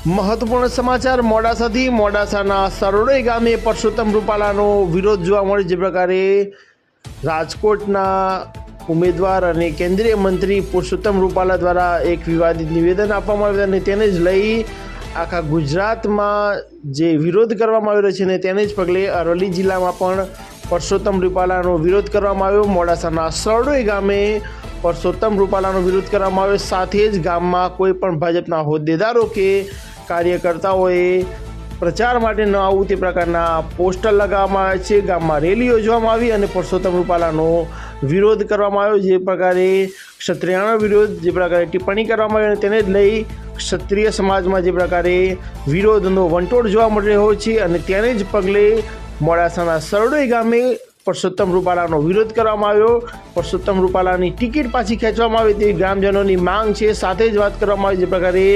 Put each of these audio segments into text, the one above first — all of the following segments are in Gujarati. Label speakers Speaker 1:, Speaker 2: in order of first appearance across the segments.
Speaker 1: મહત્વપૂર્ણ સમાચાર મોડાસાથી મોડાસાના સરોડે ગામે પરસોત્તમ રૂપાલાનો વિરોધ જોવા મળ્યો, જે પ્રકારે રાજકોટના ઉમેદવાર અને કેન્દ્રીય મંત્રી પુરુષોત્તમ રૂપાલા દ્વારા એક વિવાદિત નિવેદન આપવામાં આવ્યું અને તેને જ લઈ આખા ગુજરાતમાં જે વિરોધ કરવામાં આવી રહ્યો છે ને તેને જ પગલે અરવલ્લી જિલ્લામાં પણ પરસોત્તમ રૂપાલાનો વિરોધ કરવામાં આવ્યો. મોડાસાના સરડોઈ ગામે પરસોત્તમ રૂપાલાનો વિરોધ કરવામાં આવ્યો. સાથે જ ગામમાં કોઈ પણ ભાજપના હોદ્દેદારો કે કાર્યકર્તાઓએ પ્રચાર માટે ન આવું તે પ્રકારના પોસ્ટર લગાવવામાં આવ્યા છે. ગામમાં રેલી યોજવામાં આવી અને પુરુષોત્તમ રૂપાલાનો વિરોધ કરવામાં આવ્યો, જે પ્રકારે ક્ષત્રિયાનો વિરોધ, જે પ્રકારે ટિપ્પણી કરવામાં આવી અને તેને જ લઈ ક્ષત્રિય સમાજમાં જે પ્રકારે વિરોધનો વંટોળ જોવા મળી રહ્યો છે અને તેને જ પગલે મોડાસાના સરડોઈ ગામે પરસોત્તમ રૂપાલાનો વિરોધ કરવામાં આવ્યો. પરસોત્તમ રૂપાલાની ટિકિટ પાછી ખેંચવામાં આવી. તેવી ગ્રામજનોની માંગ છે. સાથે જ વાત કરવામાં આવી, જે પ્રકારે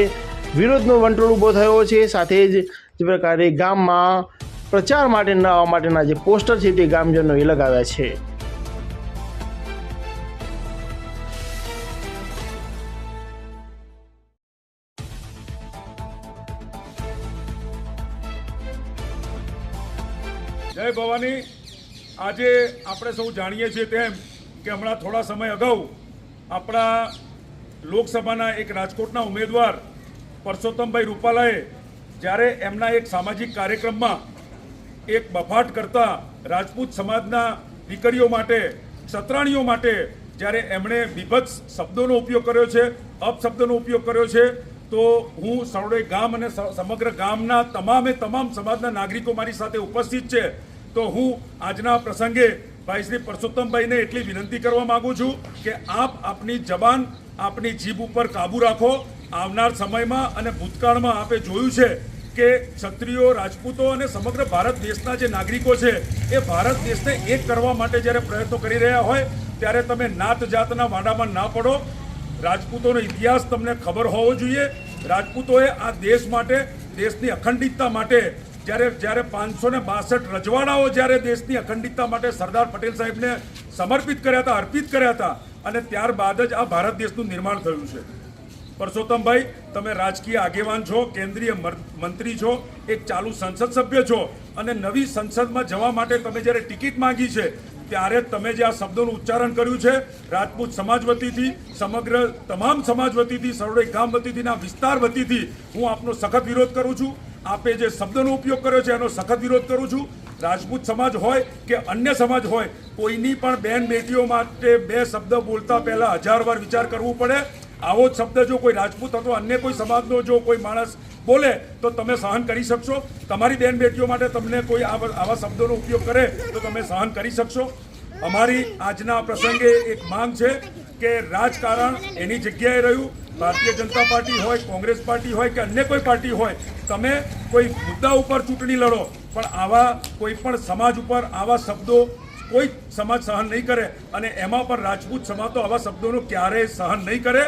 Speaker 1: વિરોધનો વંટોળ ઊભો થયો છે. સાથે જ જે પ્રકારે ગામમાં પ્રચાર માટે ન આવવા માટેના જે પોસ્ટર છે તે ગામજનોએ લગાવ્યા છે.
Speaker 2: જય ભવાની. આજે આપણે સૌ જાણીએ છીએ તેમ કે હમણાં થોડા સમય અગાઉ આપણા લોકસભાના એક રાજકોટના ઉમેદવાર પરસોત્તમભાઈ રૂપાલાએ જ્યારે એમના એક સામાજિક કાર્યક્રમમાં એક બફાટ કરતા રાજપૂત સમાજના દીકરીઓ માટે સતરાણીઓ માટે જ્યારે એમણે બીભત્સ શબ્દોનો ઉપયોગ કર્યો છે અપશબ્દોનો ઉપયોગ કર્યો છે, તો હું સરોડે ગામ અને સમગ્ર ગામના તમામે તમામ સમાજના નાગરિકો મારી સાથે ઉપસ્થિત છે, તો હું આજના પ્રસંગે ભાઈ શ્રી પરસોત્તમભાઈને એટલી વિનંતી કરવા માગું છું કે આપ આપની જબાન, આપની જીભ ઉપર કાબુ રાખો આવનાર સમયમાં અને ભૂતકાળમાં આપે જોયું છે કે ક્ષત્રિયો, રાજપૂતો અને સમગ્ર ભારત દેશના જે નાગરિકો છે, એ ભારત દેશને એક કરવા માટે જ્યારે પ્રયત્નો કરી રહ્યા હોય, ત્યારે તમે નાત જાતના વાડામાં ના પડો. રાજપૂતોનો ઇતિહાસ તમને ખબર હોવો જોઈએ. રાજપૂતોએ આ દેશ માટે, દેશની અખંડિતતા માટે, જ્યારે જ્યારે પાંચસો ને બાસઠ રજવાડાઓ જ્યારે દેશની અખંડિતતા માટે સરદાર પટેલ સાહેબને સમર્પિત કર્યા હતા, અર્પિત કર્યા હતા, અને ત્યારબાદ જ આ ભારત દેશનું નિર્માણ થયું છે. પરસોત્તમભાઈ તમે રાજકીય આગેવાન છો, કેન્દ્રીય મંત્રી છો, એક ચાલુ સંસદ સભ્ય છો અને નવી સંસદમાં જવા માટે તમે જ્યારે ટિકિટ માંગી છે, ત્યારે તમે જે આ શબ્દોનું ઉચ્ચારણ કર્યું છે, રાજપૂત સમાજ વતીથી, સમગ્ર તમામ સમાજ વતીથી સરોડે ગામ વતીથી ના વિસ્તાર વતીથી, હું આપનો સખત વિરોધ કરું છું. આપે જે શબ્દનો ઉપયોગ કર્યો છે, એનો સખત વિરોધ કરું છું. રાજપૂત સમાજ હોય કે અન્ય સમાજ હોય, કોઈની પણ બેન બેટીઓ માટે બે શબ્દ બોલતા પહેલા હજાર વાર વિચાર કરવું પડે. આવો જ શબ્દ જો કોઈ રાજપૂત અથવા અન્ય કોઈ સમાજનો જો કોઈ માણસ બોલે, તો તમે સહન કરી શકશો? તમારી બેન બેટીઓ માટે તમને કોઈ આવા શબ્દોનો ઉપયોગ કરે, તો તમે સહન કરી શકશો? અમારી આજના પ્રસંગે એક માંગ છે કે રાજકારણ એની જગ્યાએ રહ્યું. ભારતીય જનતા પાર્ટી હોય, કોંગ્રેસ પાર્ટી હોય કે અન્ય કોઈ પાર્ટી હોય, તમે કોઈ મુદ્દા ઉપર ચૂંટણી લડો, પણ આવા કોઈ પણ સમાજ ઉપર આવા શબ્દો કોઈ સમાજ સહન નહીં કરે અને એમાં પણ રાજપૂત સમાજ તો આવા શબ્દોનો ક્યારેય સહન નહીં કરે.